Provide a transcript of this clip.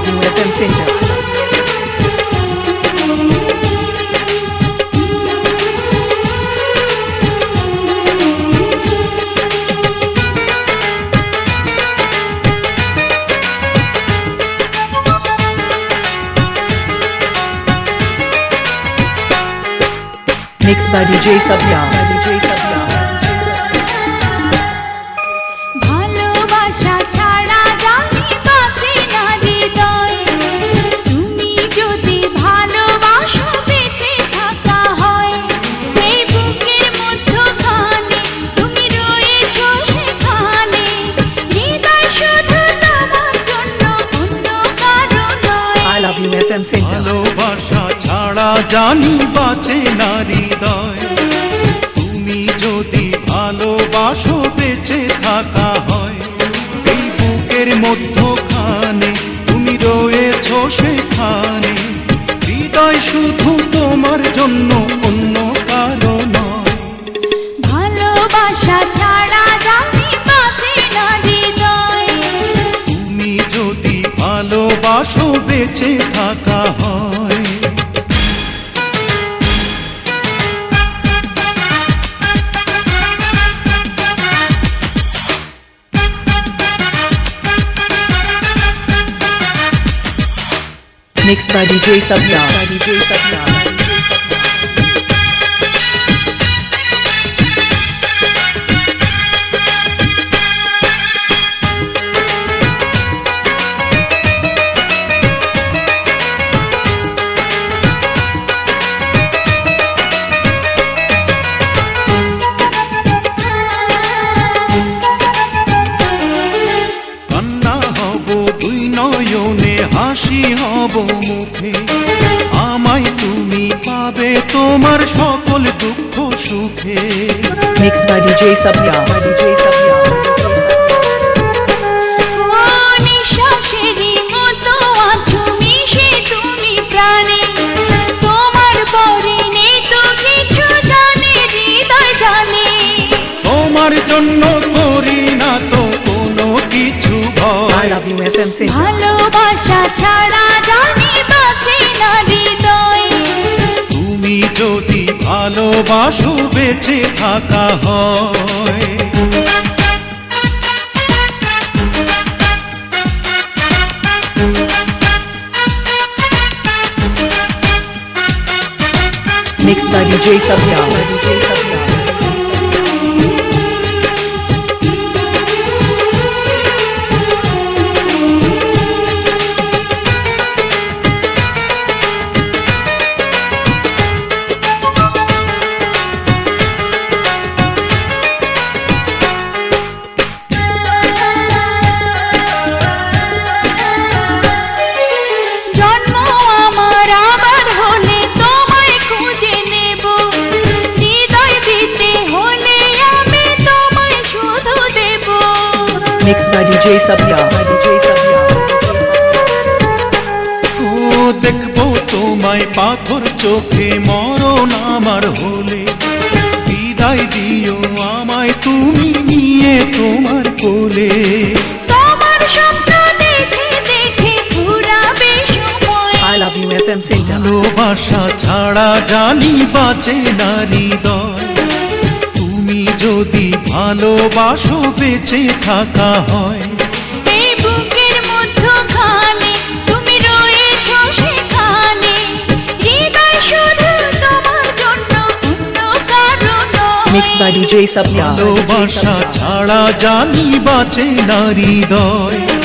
Marvinwood FM Center. mixed by DJ Satyam. Love centre ভালোবাসা ছাড়া জানি বাঁচে না হৃদয়। তুমি যদি ভালোবাসো, বেঁচে থাকা হয়। এই বুকের মধ্যখানে তুমি রয়েছো সেখানে। হৃদয় শুধু তোমার জন্য ভালোবাসো বেঁচে থাকা হয় Mixed by DJ Sabya. By DJ Sabya. নয়নে হাসি হব মুখে আমায় তুমি পাবে তোমার সকল দুঃখ সুখে by DJ Sabya. By DJ Sabya. FM Center. ভালোবাসা ছাড়া জানি বাঁচে না হৃদয় তুমি যদি ভালোবাসো বেঁচে থাকা হয় Mixed by DJ Sabya. By DJ Sabya. Mixed by DJ Sabya. দেখব তোমায় পাথর চোখে মরণ আমার হলে বিদায় দিও আমায় তুমি নিয়ে তোমার কোলে. ভালোবাসা ছাড়া জানি বাঁচে না হৃদয় তুমি যদি ভালোবাসো বেঁচে থাকা হয়। ভালোবাসা ছাড়া জানি বাঁচে নারী হৃদয়।